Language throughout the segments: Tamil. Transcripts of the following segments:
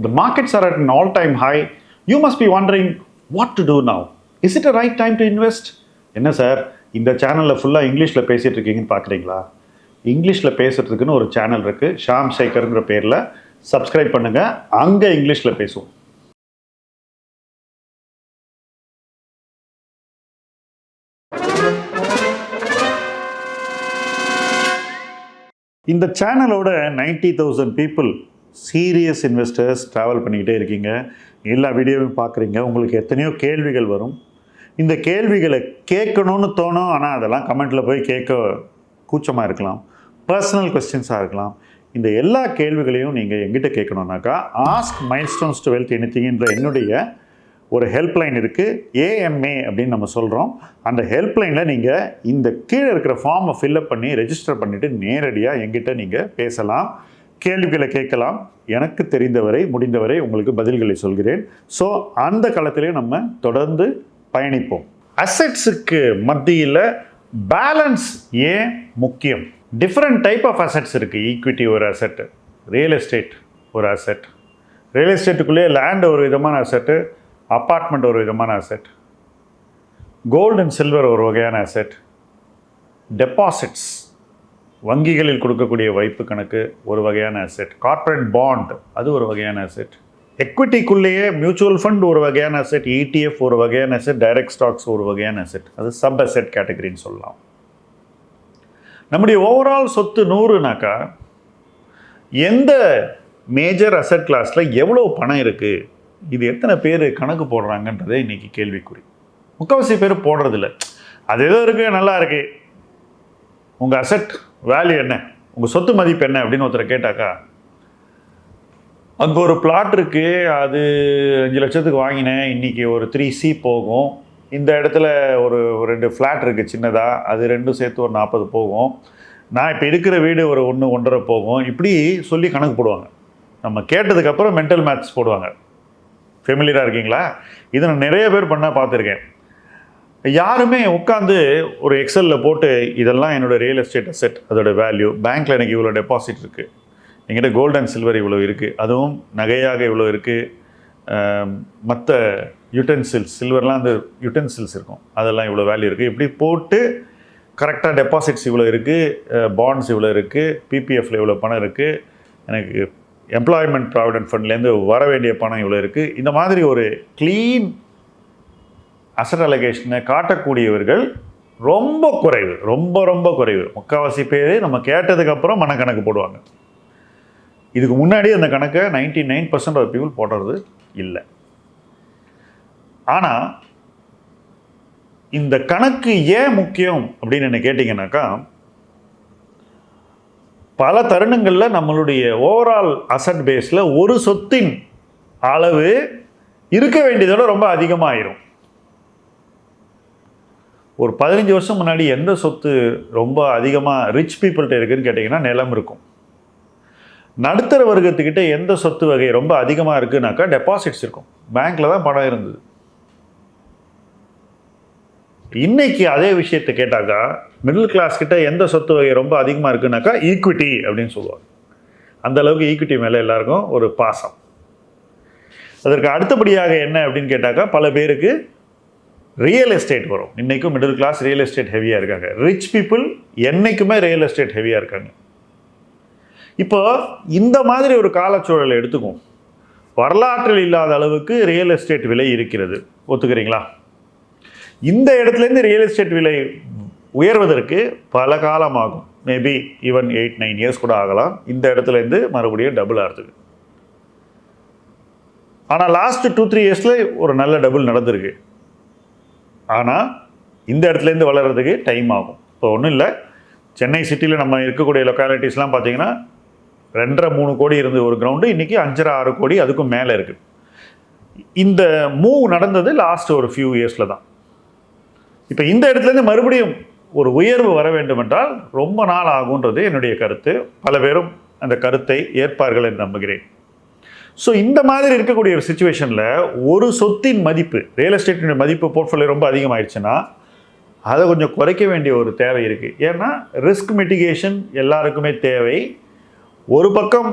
The markets are at an all time high. You must be wondering what to do now. Is it a right time to invest? என்ன சார் இந்த சேனலில் ஃபுல்லாக இங்கிலீஷில் பேசிகிட்டு இருக்கீங்கன்னு பார்க்குறீங்களா இங்கிலீஷில் பேசுகிறதுக்குன்னு ஒரு சேனல் இருக்குது ஷாம் சேகருங்கிற பேரில் சப்ஸ்கிரைப் பண்ணுங்கள் அங்கே இங்கிலீஷில் பேசுவோம் இந்த சேனலோட ninety thousand people serious investors travel பண்ணிக்கிட்டே இருக்கீங்க. எல்லா வீடியோவையும் பார்க்குறீங்க. உங்களுக்கு எத்தனையோ கேள்விகள் வரும். இந்த கேள்விகளை கேட்கணும்னு தோணும். ஆனால் அதெல்லாம் கமெண்ட்டில் போய் கேட்க கூச்சமாக இருக்கலாம். பர்சனல் கொஸ்டின்ஸாக இருக்கலாம். இந்த எல்லா கேள்விகளையும் நீங்கள் எங்கிட்ட கேட்கணுன்னாக்கா ஆஸ்க் மைல்ஸ்டோன்ஸ் டு வெல்த் எனித்திங்கிற என்னுடைய ஒரு ஹெல்ப்லைன் இருக்குது ஏஎம்ஏ அப்படின்னு நம்ம சொல்கிறோம் அந்த ஹெல்ப்லைனில் நீங்கள் இந்த கீழே இருக்கிற ஃபார்மை ஃபில்அப் பண்ணி ரெஜிஸ்டர் பண்ணிவிட்டு நேரடியாக எங்கிட்ட நீங்கள் பேசலாம். கேள்விகளை கேட்கலாம். எனக்கு தெரிந்தவரை முடிந்தவரை உங்களுக்கு பதில்களை சொல்கிறேன். ஸோ அந்த களத்திலே நம்ம தொடர்ந்து பயணிப்போம். அசெட்ஸுக்கு மத்தியில் பேலன்ஸ் ஏன் முக்கியம்? டிஃப்ரெண்ட் டைப் ஆஃப் அசெட்ஸ் இருக்குது ஈக்விட்டி ஒரு அசெட்டு ரியல் எஸ்டேட் ஒரு அசெட் ரியல் எஸ்டேட்டுக்குள்ளேயே லேண்ட் ஒரு விதமான அசெட்டு அப்பார்ட்மெண்ட் ஒரு விதமான அசெட் கோல்டு அண்ட் சில்வர் ஒரு வகையான அசெட் டெபாசிட்ஸ் வங்கிகளில் கொடுக்கக்கூடிய வைப்பு கணக்கு ஒரு வகையான அசெட் கார்ப்பரேட் பாண்ட் அது ஒரு வகையான அசெட் எக்விட்டிக்குள்ளேயே மியூச்சுவல் ஃபண்ட் ஒரு வகையான அசெட் இடிஎஃப் ஒரு வகையான அசெட் டைரக்ட் ஸ்டாக்ஸ் ஒரு வகையான அசெட் அது சப் அசெட் கேட்டகரின்னு சொல்லலாம். நம்முடைய ஓவரால் சொத்து நூறுனாக்கா எந்த மேஜர் அசெட் கிளாஸில் எவ்வளோ பணம் இருக்குது இது எத்தனை பேர் கணக்கு போடுறாங்கன்றதே இன்றைக்கி கேள்விக்குறி. முக்கால்வாசி பேர் போடுறதில்ல. அது ஏதோ இருக்குது நல்லா இருக்குது உங்கள் அசெட் வேல்யூ என்ன? உங்கள் சொத்து மதிப்பு என்ன? அப்படின்னு ஒருத்தர் கேட்டாக்கா அங்கே ஒரு பிளாட் இருக்குது அது அஞ்சு லட்சத்துக்கு வாங்கினேன் இன்றைக்கி ஒரு த்ரீ சி போகும். இந்த இடத்துல ஒரு ஒரு ரெண்டு ஃப்ளாட் இருக்குது சின்னதாக அது ரெண்டும் சேர்த்து ஒரு நாற்பது போகும். நான் இப்போ இருக்கிற வீடு ஒரு ஒன்று ஒன்றரை போகும். இப்படி சொல்லி கணக்கு போடுவாங்க. நம்ம கேட்டதுக்கப்புறம் மென்டல் மேத்ஸ் போடுவாங்க. ஃபெமிலியராக இருக்கீங்களா? இதை நான் நிறைய பேர் பண்ணால் பார்த்துருக்கேன். யாருமே உட்காந்து ஒரு எக்ஸலில் போட்டு இதெல்லாம் என்னோட ரியல் எஸ்டேட் அசெட் அதோட வேல்யூ பேங்க்கில் எனக்கு இவ்வளோ டெபாசிட் இருக்குது எங்கிட்ட கோல்டு அண்ட் சில்வர் இவ்வளோ இருக்குது அதுவும் நகையாக இவ்வளோ இருக்குது மற்ற யூட்டென்சில்ஸ் சில்வர்லாம் அந்த யூட்டென்சில்ஸ் இருக்கும். அதெல்லாம் இவ்வளோ வேல்யூ இருக்குது இப்படி போட்டு கரெக்டாக டெபாசிட்ஸ் இவ்வளோ இருக்குது பாண்ட்ஸ் இவ்வளோ இருக்குது பிபிஎஃப்ல இவ்வளோ பணம் இருக்குது எனக்கு எம்ப்ளாய்மெண்ட் ப்ராவிடென்ட் ஃபண்ட்லேருந்து வர வேண்டிய பணம் இவ்வளோ இருக்குது இந்த மாதிரி ஒரு க்ளீன் அசட் அலகேஷனை காட்டக்கூடியவர்கள் ரொம்ப குறைவு ரொம்ப ரொம்ப குறைவு. முக்கால்வாசி பேர் நம்ம கேட்டதுக்கப்புறம் மனக்கணக்கு போடுவாங்க. இதுக்கு முன்னாடி அந்த கணக்கை ninety nine percent of people போடுறது இல்லை. ஆனால் இந்த கணக்கு ஏன் முக்கியம் அப்படின்னு என்ன கேட்டிங்கனாக்கா பல தருணங்களில் நம்மளுடைய ஓவரால் அசட் பேஸில் ஒரு சொத்தின் அளவு இருக்க வேண்டியதோட ரொம்ப அதிகமாகிடும் ஒரு பதினஞ்சு வருஷம் முன்னாடி எந்த சொத்து ரொம்ப அதிகமாக ரிச் பீப்புள்கிட்ட இருக்குன்னு கேட்டிங்கன்னா நிலம் இருக்கும். நடுத்தர வர்க்கத்துக்கிட்ட எந்த சொத்து வகை ரொம்ப அதிகமாக இருக்குனாக்கா டெபாசிட்ஸ் இருக்கும். பேங்க்கில் தான் பணம் இருந்தது. இன்னைக்கு அதே விஷயத்தை கேட்டாக்கா மிடில் கிளாஸ் கிட்ட எந்த சொத்து வகை ரொம்ப அதிகமாக இருக்குனாக்கா ஈக்விட்டி அப்படின்னு சொல்லுவாங்க. அந்த அளவுக்கு ஈக்விட்டி மேலே எல்லாருக்கும் ஒரு பாசம். அதற்கு அடுத்தபடியாக என்ன அப்படின்னு கேட்டாக்கா பல பேருக்கு ரியல் எஸ்டேட் வரும். இன்றைக்கும் மிடில் கிளாஸ் ரியல் எஸ்டேட் ஹெவியாக இருக்காங்க. ரிச் பீப்புள் என்றைக்குமே ரியல் எஸ்டேட் ஹெவியாக இருக்காங்க. இப்போ இந்த மாதிரி ஒரு காலச்சூழலை எடுத்துக்கும் வரலாற்றில் இல்லாத அளவுக்கு ரியல் எஸ்டேட் விலை இருக்கிறது. ஒத்துக்கிறீங்களா? இந்த இடத்துலேருந்து ரியல் எஸ்டேட் விலை உயர்வதற்கு பல காலம் ஆகும் maybe even eight nine years கூட ஆகலாம். இந்த இடத்துலேருந்து மறுபடியும் டபுள் ஆகிறதுக்கு ஆனால் லாஸ்ட் டூ த்ரீ இயர்ஸில் ஒரு நல்ல டபுள் நடந்திருக்கு. ஆனால் இந்த இடத்துலேருந்து வளர்கிறதுக்கு டைம் ஆகும். இப்போ ஒன்றும் இல்லை. சென்னை சிட்டியில் நம்ம இருக்கக்கூடிய லொக்காலிட்டிஸ்லாம் பார்த்தீங்கன்னா ரெண்டரை மூணு கோடி இருந்த ஒரு கிரவுண்டு இன்றைக்கி அஞ்சரை ஆறு கோடி அதுக்கும் மேலே இருக்குது இந்த மூவ் நடந்தது லாஸ்ட் ஒரு ஃபியூ இயர்ஸில் தான். இப்போ இந்த இடத்துலேருந்து மறுபடியும் ஒரு உயர்வு வர வேண்டும் என்றால் ரொம்ப நாள் ஆகுன்றது என்னுடைய கருத்து. பல பேரும் அந்த கருத்தை ஏற்பார்கள் என்று நம்புகிறேன். ஸோ இந்த மாதிரி இருக்கக்கூடிய ஒரு சுச்சுவேஷனில் ஒரு சொத்தின் மதிப்பு ரியல் எஸ்டேட்டினுடைய மதிப்பு போர்ட்ஃபோலியோ ரொம்ப அதிகமாயிடுச்சுன்னா அதை கொஞ்சம் குறைக்க வேண்டிய ஒரு தேவை இருக்குது ஏன்னா ரிஸ்க் மிட்டிகேஷன் எல்லாருக்குமே தேவை. ஒரு பக்கம்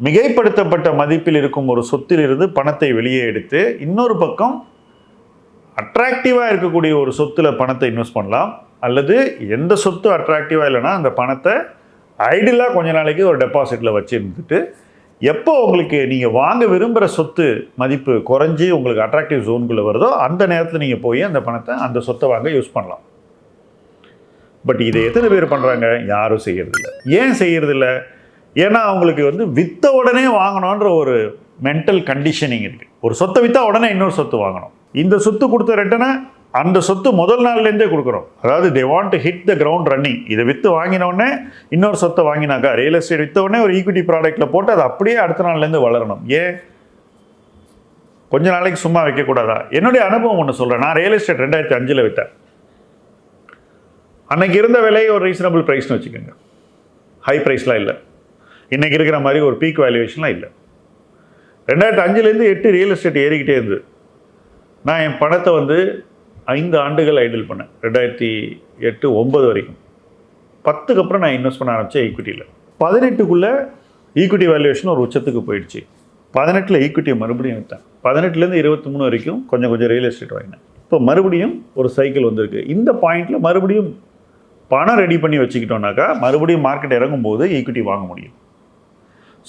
மிகைப்படுத்தப்பட்ட மதிப்பில் இருக்கும் ஒரு சொத்திலிருந்து பணத்தை வெளியே எடுத்து இன்னொரு பக்கம் அட்ராக்டிவாக இருக்கக்கூடிய ஒரு சொத்தில் பணத்தை இன்வெஸ்ட் பண்ணலாம். அல்லது எந்த சொத்து அட்ராக்டிவாக இல்லைன்னா அந்த பணத்தை ஐடியலாக கொஞ்ச நாளைக்கு ஒரு டெபாசிட்டில் வச்சுருந்துட்டு எப்போ உங்களுக்கு நீங்கள் வாங்க விரும்புகிற சொத்து மதிப்பு குறைஞ்சி உங்களுக்கு அட்ராக்டிவ் ஜோனுக்குள்ளே வருதோ அந்த நேரத்தில் நீங்கள் போய் அந்த பணத்தை அந்த சொத்தை வாங்க யூஸ் பண்ணலாம். பட் இதை எத்தனை பேர் பண்ணுறாங்க யாரும் செய்கிறதில்ல ஏன் செய்கிறதில்ல ஏன்னா அவங்களுக்கு வந்து வித்த உடனே வாங்கணுன்ற ஒரு மென்டல் கண்டிஷனிங் இருக்குது ஒரு சொத்தை விற்றா உடனே இன்னொரு சொத்து வாங்கணும். இந்த சொத்து கொடுத்த ரிட்டனை அந்த சொத்து முதல் நாள்லேருந்தே கொடுக்குறோம். அதாவது they want to hit the ground running இதை விற்று வாங்கினோடனே இன்னொரு சொத்தை வாங்கினாக்கா ரியல் எஸ்டேட் விற்றவுடனே ஒரு ஈக்விட்டி ப்ராடக்ட்டில் போட்டு அது அப்படியே அடுத்த நாள்லேருந்து வளரணும். ஏன்? கொஞ்ச நாளைக்கு சும்மா வைக்கக்கூடாதா? என்னுடைய அனுபவம் ஒன்று சொல்கிறேன் நான் ரியல் எஸ்டேட் ரெண்டாயிரத்தி அஞ்சில் விற்றேன் அன்னைக்கு இருந்த விலையை ஒரு ரீசனபிள் ப்ரைஸ்னு வச்சுக்கோங்க. ஹை ப்ரைஸ்லாம் இல்லை. இன்றைக்கி இருக்கிற மாதிரி ஒரு பீக் வேல்யூவேஷன்லாம் இல்லை. ரெண்டாயிரத்தி அஞ்சுலேருந்து எட்டு ரியல் எஸ்டேட் ஏறிக்கிட்டே இருந்தது. நான் என் பணத்தை வந்து ஐந்து ஆண்டுகள் ஐடில் பண்ணேன். ரெண்டாயிரத்தி எட்டு ஒம்பது வரைக்கும். பத்துக்கு அப்புறம் நான் இன்வெஸ்ட் பண்ண ஆரம்பித்தேன் ஈக்விட்டியில் பதினெட்டுக்குள்ளே ஈக்விட்டி வேல்யூவேஷன் ஒரு உச்சத்துக்கு போயிடுச்சு. பதினெட்டில் ஈக்விட்டியை மறுபடியும் விற்றேன் பதினெட்டுலேருந்து இருபத்தி மூணு வரைக்கும் கொஞ்சம் கொஞ்சம் ரியல் எஸ்டேட் வாங்கினேன். இப்போ மறுபடியும் ஒரு சைக்கிள் வந்திருக்கு. இந்த பாயிண்டில் மறுபடியும் பணம் ரெடி பண்ணி வச்சுக்கிட்டோம்னாக்கா மறுபடியும் மார்க்கெட் இறங்கும்போது ஈக்விட்டி வாங்க முடியும்.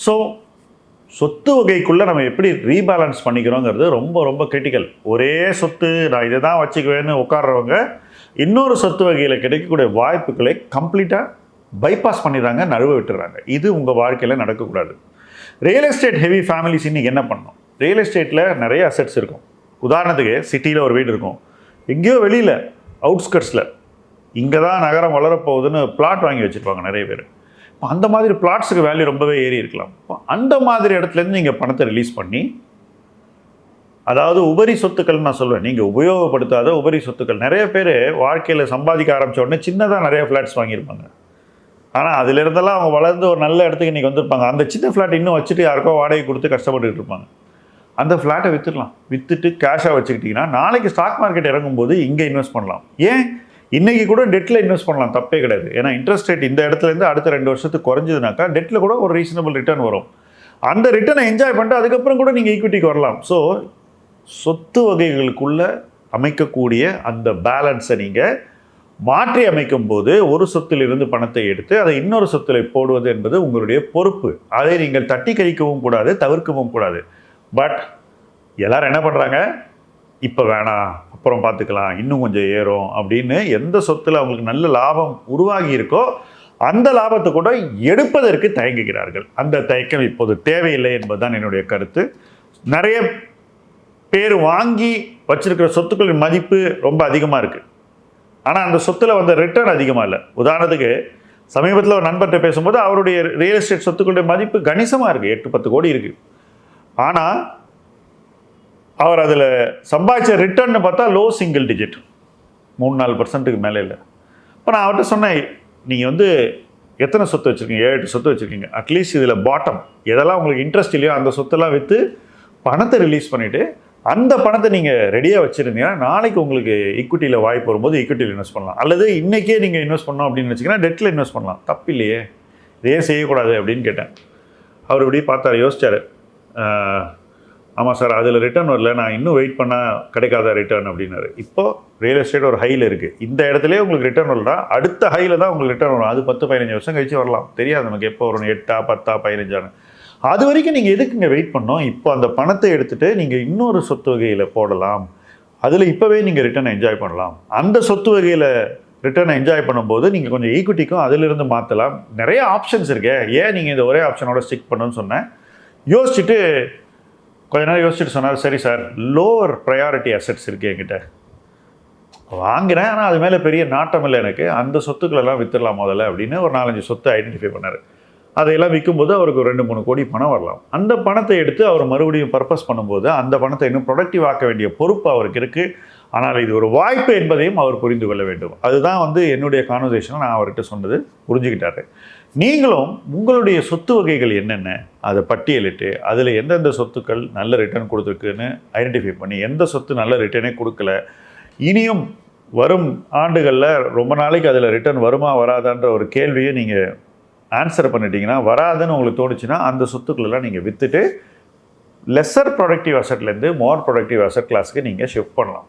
ஸோ சொத்து வகைக்குள்ளே நம்ம எப்படி ரீபேலன்ஸ் பண்ணிக்கிறோங்கிறது ரொம்ப ரொம்ப கிரிட்டிக்கல் ஒரே சொத்து நான் இதை தான் வச்சுக்குவேன்னு உட்கார்றவங்க இன்னொரு சொத்து வகையில் கிடைக்கக்கூடிய வாய்ப்புகளை கம்ப்ளீட்டாக பைபாஸ் பண்ணிடுறாங்க நழுவ விட்டுறாங்க இது உங்கள் வாழ்க்கையில் நடக்கக்கூடாது. ரியல் எஸ்டேட் ஹெவி ஃபேமிலிஸ் இன்னைக்கு என்ன பண்ணணும்? ரியல் எஸ்டேட்டில் நிறைய அசெட்ஸ் இருக்கும். உதாரணத்துக்கு சிட்டியில் ஒரு வீடு இருக்கும். எங்கேயோ வெளியில் அவுட்ஸ்கட்ஸில் இங்கே தான் நகரம் வளரப்போகுதுன்னு பிளாட் வாங்கி வச்சுருப்பாங்க நிறைய பேர். இப்போ அந்த மாதிரி பிளாட்ஸுக்கு வேல்யூ ரொம்பவே ஏறி இருக்கலாம். இப்போ அந்த மாதிரி இடத்துலேருந்து நீங்கள் பணத்தை ரிலீஸ் பண்ணி அதாவது உபரி சொத்துக்கள் நான் சொல்லுவேன் நீங்கள் உபயோகப்படுத்தாத உபரி சொத்துக்கள். நிறைய பேர் வாழ்க்கையில் சம்பாதிக்க ஆரம்பித்த உடனே சின்னதாக நிறைய ஃப்ளாட்ஸ் வாங்கியிருப்பாங்க. ஆனால் அதிலிருந்தெல்லாம் அவங்க வளர்ந்து ஒரு நல்ல இடத்துக்கு இன்றைக்கி வந்திருப்பாங்க. அந்த சின்ன ஃப்ளாட் இன்னும் வச்சுட்டு யாருக்கோ வாடகை கொடுத்து கஷ்டப்பட்டுட்டு இருப்பாங்க. அந்த ஃப்ளாட்டை விற்றுடலாம் விற்றுட்டு கேஷாக வச்சுக்கிட்டிங்கன்னா நாளைக்கு ஸ்டாக் மார்க்கெட் இறங்கும்போது இங்கே இன்வெஸ்ட் பண்ணலாம். ஏன்? இன்றைக்கி கூட டெட்டில் இன்வெஸ்ட் பண்ணலாம் தப்பே கிடையாது. ஏன்னா இன்ட்ரெஸ்ட் ரேட் இந்த இடத்துலேருந்து அடுத்த ரெண்டு வருஷத்துக்கு குறைஞ்சதுனாக்கா டெட்டில் கூட ஒரு ரீசனபிள் ரிட்டர்ன் வரும். அந்த ரிட்டர்னை என்ஜாய் பண்ணிட்டு அதுக்கப்புறம் கூட நீங்கள் ஈக்விட்டிக்கு வரலாம். ஸோ சொத்து வகைகளுக்குள்ளே அமைக்கக்கூடிய அந்த பேலன்ஸை நீங்கள் மாற்றி அமைக்கும் போது ஒரு சொத்திலிருந்து பணத்தை எடுத்து அதை இன்னொரு சொத்தில் போடுவது என்பது உங்களுடைய பொறுப்பு. அதை நீங்கள் தட்டி கழிக்கவும் கூடாது தவிர்க்கவும் கூடாது. பட் எல்லாரும் என்ன பண்ணுறாங்க இப்போ வேணாம். அப்புறம் பார்த்துக்கலாம் இன்னும் கொஞ்சம் ஏறும் அப்படின்னு எந்த சொத்தில் அவங்களுக்கு நல்ல லாபம் உருவாகி இருக்கோ அந்த லாபத்தை கூட எடுப்பதற்கு தயங்குகிறார்கள். அந்த தயக்கம் இப்போது தேவையில்லை என்பதுதான் என்னுடைய கருத்து. நிறைய பேர் வாங்கி வச்சிருக்கிற சொத்துக்களின் மதிப்பு ரொம்ப அதிகமாக இருக்குது ஆனால் அந்த சொத்தில் வந்த ரிட்டர்ன் அதிகமாக இல்லை. உதாரணத்துக்கு சமீபத்தில் ஒரு நண்பர்கிட்ட பேசும்போது அவருடைய ரியல் எஸ்டேட் சொத்துக்களுடைய மதிப்பு கணிசமாக இருக்குது எட்டு பத்து கோடி இருக்குது ஆனால் அவர் அதில் சம்பாதிச்ச ரிட்டர்ன்னு பார்த்தா லோ சிங்கிள் டிஜிட் மூணு நாலு பர்சன்ட்டுக்கு மேலே இல்லை. இப்போ நான் அவர்கிட்ட சொன்னேன் நீங்கள் வந்து எத்தனை சொத்து வச்சுருக்கீங்க? ஏழு எட்டு சொத்து வச்சுருக்கீங்க. அட்லீஸ்ட் இதில் பாட்டம் எதெல்லாம் உங்களுக்கு இன்ட்ரெஸ்ட் இல்லையோ அந்த சொத்தெல்லாம் விற்று பணத்தை ரிலீஸ் பண்ணிவிட்டு அந்த பணத்தை நீங்கள் ரெடியாக வச்சுருந்தீங்கன்னா நாளைக்கு உங்களுக்கு ஈக்விட்டியில் வாய்ப்பு வரும்போது ஈக்விட்டியில் இன்வெஸ்ட் பண்ணலாம். அல்லது இன்றைக்கே நீங்கள் இன்வெஸ்ட் பண்ணோம் அப்படின்னு வச்சிங்கன்னா டெட்டில் இன்வெஸ்ட் பண்ணலாம். தப்பு இல்லையே. இதே செய்யக்கூடாது அப்படின்னு கேட்டேன். அவர் இப்படி பார்த்தார் யோசிச்சார். ஆமாம் சார் அதில் ரிட்டர்ன் வரல. நான் இன்னும் வெயிட் பண்ணால் கிடைக்காத ரிட்டர்ன் அப்படின்னாரு. இப்போது ரியல் எஸ்டேட் ஒரு ஹையில் இருக்குது இந்த இடத்துலேயே உங்களுக்கு ரிட்டர்ன் வரலனா அடுத்த ஹையில் தான் உங்களுக்கு ரிட்டர்ன் வரும். அது பத்து பதினஞ்சு வருஷம் கழிச்சு வரலாம். தெரியாது நமக்கு எப்போ வரும். எட்டா பத்தா பதினஞ்சான்னு அது வரைக்கும் நீங்கள் எதுக்குங்க வெயிட் பண்ணோம் இப்போ அந்த பணத்தை எடுத்துகிட்டு நீங்கள் இன்னொரு சொத்து வகையில் போடலாம். அதில் இப்போவே நீங்கள் ரிட்டர்னை என்ஜாய் பண்ணலாம். அந்த சொத்து வகையில் ரிட்டர்னை என்ஜாய் பண்ணும்போது நீங்கள் கொஞ்சம் ஈக்விட்டிக்கும் அதிலிருந்து மாற்றலாம் நிறைய ஆப்ஷன்ஸ் இருக்கே. ஏன் நீங்கள் இந்த ஒரே ஆப்ஷனோட ஸ்டிக் பண்ணுன்னு சொன்னேன்? யோசிச்சுட்டு கொஞ்ச நேரம் யோசிச்சுட்டு சொன்னார் சரி சார் லோவர் ப்ரையாரிட்டி அசெட்ஸ் இருக்குது என்கிட்ட. வாங்கினேன் ஆனால் அது மேலே பெரிய நாட்டம் இல்லை எனக்கு. அந்த சொத்துக்களெல்லாம் வித்துடலாம் முதல்ல அப்படின்னு ஒரு நாலஞ்சு சொத்தை ஐடென்டிஃபை பண்ணார். அதையெல்லாம் விற்கும்போது அவருக்கு ஒரு ரெண்டு மூணு கோடி பணம் வரலாம். அந்த பணத்தை எடுத்து அவர் மறுபடியும் பர்பஸ் பண்ணும்போது அந்த பணத்தை இன்னும் ப்ரொடக்டிவ் ஆக்க வேண்டிய பொறுப்பு அவருக்கு இருக்குது ஆனால் இது ஒரு வாய்ப்பு என்பதையும் அவர் புரிந்து கொள்ள வேண்டும். அதுதான் வந்து என்னுடைய கான்வர்சேஷனை நான் அவர்கிட்ட சொன்னது புரிஞ்சுக்கிட்டாரு. நீங்களும் உங்களுடைய சொத்து வகைகள் என்னென்ன அதை பட்டியலிட்டு அதில் எந்தெந்த சொத்துக்கள் நல்ல ரிட்டர்ன் கொடுத்துருக்குன்னு ஐடென்டிஃபை பண்ணி எந்த சொத்து நல்ல ரிட்டர்னே கொடுக்கல இனியும் வரும் ஆண்டுகளில் ரொம்ப நாளைக்கு அதில் ரிட்டர்ன் வருமா வராதான்ற ஒரு கேள்வியை நீங்கள் ஆன்சர் பண்ணிட்டீங்கன்னா வராதுன்னு உங்களுக்கு தோணுச்சுன்னா அந்த சொத்துக்களெல்லாம் நீங்கள் விற்றுட்டு லெஸ்ஸர் ப்ரொடக்டிவ் அசட்லேருந்து மோர் ப்ரொடக்டிவ் அசட் கிளாஸுக்கு நீங்கள் ஷிஃப்ட் பண்ணலாம்.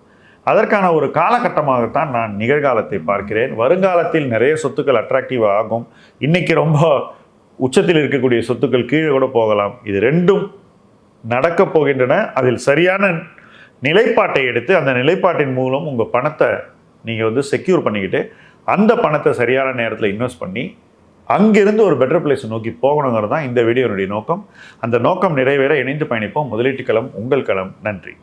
அதற்கான ஒரு காலகட்டமாகத்தான் நான் நிகழ்காலத்தை பார்க்கிறேன். வருங்காலத்தில் நிறைய சொத்துக்கள் அட்ராக்டிவ் ஆகும். இன்றைக்கி ரொம்ப உச்சத்தில் இருக்கக்கூடிய சொத்துக்கள் கீழே கூட போகலாம். இது ரெண்டும் நடக்கப் போகின்றன. அதில் சரியான நிலைப்பாட்டை எடுத்து அந்த நிலைப்பாட்டின் மூலம் உங்கள் பணத்தை நீங்கள் வந்து செக்யூர் பண்ணிக்கிட்டு அந்த பணத்தை சரியான நேரத்தில் இன்வெஸ்ட் பண்ணி அங்கிருந்து ஒரு பெட்டர் பிளேஸ் நோக்கி போகணுங்கிறது தான் இந்த வீடியோனுடைய நோக்கம். அந்த நோக்கம் நிறைவேற இணைந்து பயணிப்போம். முதலீட்டு களம் உங்கள் களம். நன்றி.